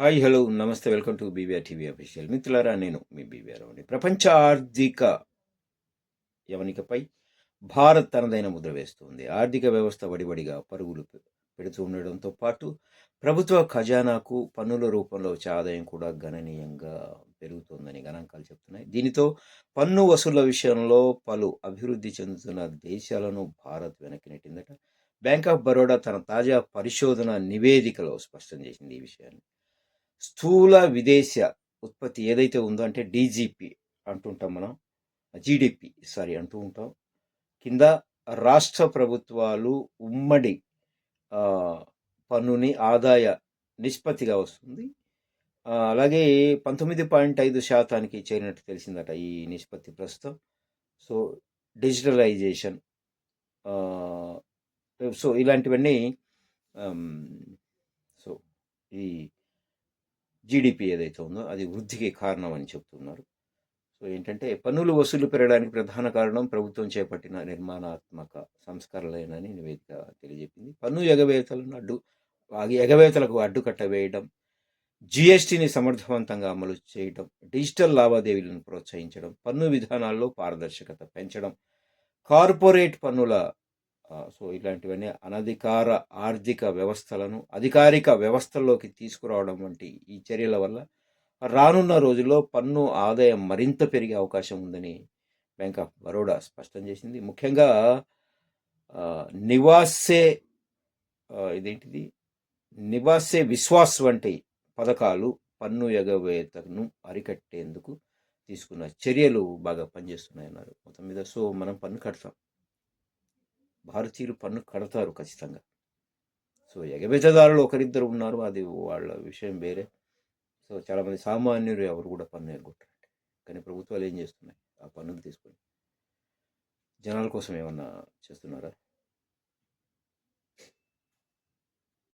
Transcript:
Hi hello namaste welcome to BBR TV official మిత్రులారా నేను మీ BBR అని ప్రపంచ ఆర్థిక యవనికపై భారత్ తనదైన ముద్ర వేస్తుంది. ఆర్థిక వ్యవస్థ వడివడిగా పరుగులు పె- పెడుతూ ఉండడంతో పాటు ప్రభుత్వ ఖజానాకు పన్నుల రూపంలో వచ్చే ఆదాయం కూడా గణనీయంగా పెరుగుతోందని గణాంకాలు చెప్తున్నాయి. దీనితో పన్ను వసూళ్ళ విషయంలో పలు అభివృద్ధి చెందుతున్న దేశాలను భారత్ వెనక్కి నెట్టిందట. బ్యాంక్ ఆఫ్ బరోడా తన తాజా పరిశోధన నివేదికలో స్పష్టం చేసింది ఈ విషయాన్ని. స్థూల విదేశ ఉత్పత్తి ఏదైతే ఉందో అంటే డీజీపీ అంటుంటాం మనం జీడిపి సారీ అంటూ ఉంటాం. కింద రాష్ట్ర ప్రభుత్వాలు ఉమ్మడి పన్నుని ఆదాయ నిష్పత్తిగా వస్తుంది. అలాగే పంతొమ్మిది పాయింట్ ఐదు శాతానికి చేరినట్టు తెలిసిందట ఈ నిష్పత్తి ప్రస్తుతం. సో డిజిటలైజేషన్ సో ఇలాంటివన్నీ సో ఈ జీడిపి ఏదైతే ఉందో అది వృద్ధికి కారణం అని చెప్తున్నారు. సో ఏంటంటే పన్నులు వసూలు పెరగడానికి ప్రధాన కారణం ప్రభుత్వం చేపట్టిన నిర్మాణాత్మక సంస్కరణలేనని నివేదిక తెలియజెప్పింది. పన్ను ఎగవేతలను అడ్డు ఆ ఎగవేతలకు అడ్డుకట్ట వేయడం జిఎస్టీని సమర్థవంతంగా అమలు చేయడం డిజిటల్ లావాదేవీలను ప్రోత్సహించడం పన్ను విధానాల్లో పారదర్శకత పెంచడం కార్పొరేట్ పన్నుల సో ఇలాంటివన్నీ అనధికార ఆర్థిక వ్యవస్థలను అధికారిక వ్యవస్థల్లోకి తీసుకురావడం వంటి ఈ చర్యల వల్ల రానున్న రోజుల్లో పన్ను ఆదాయం మరింత పెరిగే అవకాశం ఉందని బ్యాంక్ ఆఫ్ బరోడా స్పష్టం చేసింది. ముఖ్యంగా నివాసే ఇదేంటిది? నివాసే విశ్వాస్ వంటి పథకాలు పన్ను ఎగవేతను అరికట్టేందుకు తీసుకున్న చర్యలు బాగా పనిచేస్తున్నాయన్నారు. మొత్తం మీద సో మనం పన్ను కడతాం. భారతీయులు పన్ను కడతారు ఖచ్చితంగా. సో ఎగవేతదారులు ఒకరిద్దరు ఉన్నారు. అది వాళ్ళ విషయం వేరే. సో చాలామంది సామాన్యులు ఎవరు కూడా పన్ను ఎగ్గొట్టరండి. కానీ ప్రభుత్వాలు ఏం చేస్తున్నాయి? ఆ పన్నులు తీసుకొని జనాల కోసం ఏమన్నా చేస్తున్నారా?